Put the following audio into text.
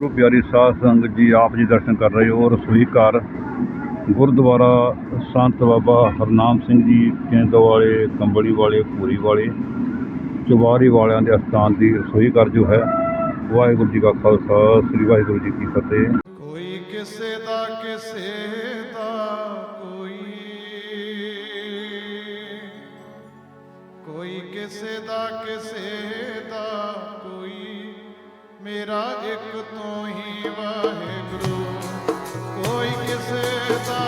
ਗੁਰੂ ਪਿਆਰੀ ਸਾਧ ਸੰਗਤ ਜੀ ਆਪ ਜੀ ਦਰਸ਼ਨ ਕਰ ਰਹੇ ਹੋ ਰਸੋਈ ਘਰ ਗੁਰਦੁਆਰਾ ਸੰਤ ਬਾਬਾ ਹਰਨਾਮ ਸਿੰਘ ਜੀ, ਕੇਂਦ ਵਾਲੇ, ਕੰਬਲੀ ਵਾਲੇ ਪੂਰੀ ਵਾਲੇ, ਚੁਬਾਰੀ ਵਾਲਿਆਂ ਦੇ ਅਸਥਾਨ ਦੀ ਰਸੋਈ ਘਰ ਜੋ ਹੈ, ਵਾਹਿਗੁਰੂ ਜੀ ਕਾ ਖਾਲਸਾ, ਸ੍ਰੀ ਵਾਹਿਗੁਰੂ ਜੀ ਕੀ ਫਤਿਹ। ਕੋਈ ਕਿਸੇ ਦਾ ਕਿਸੇ ਦਾ ਕੋਈ ਕੋਈ ਕਿਸੇ ਦਾ ਕਿਸੇ ਮੇਰਾ ਇੱਕ ਤੋਂ ਹੀ ਵਾਹਿਗੁਰੂ ਕੋਈ ਕਿਸੇ ਦਾ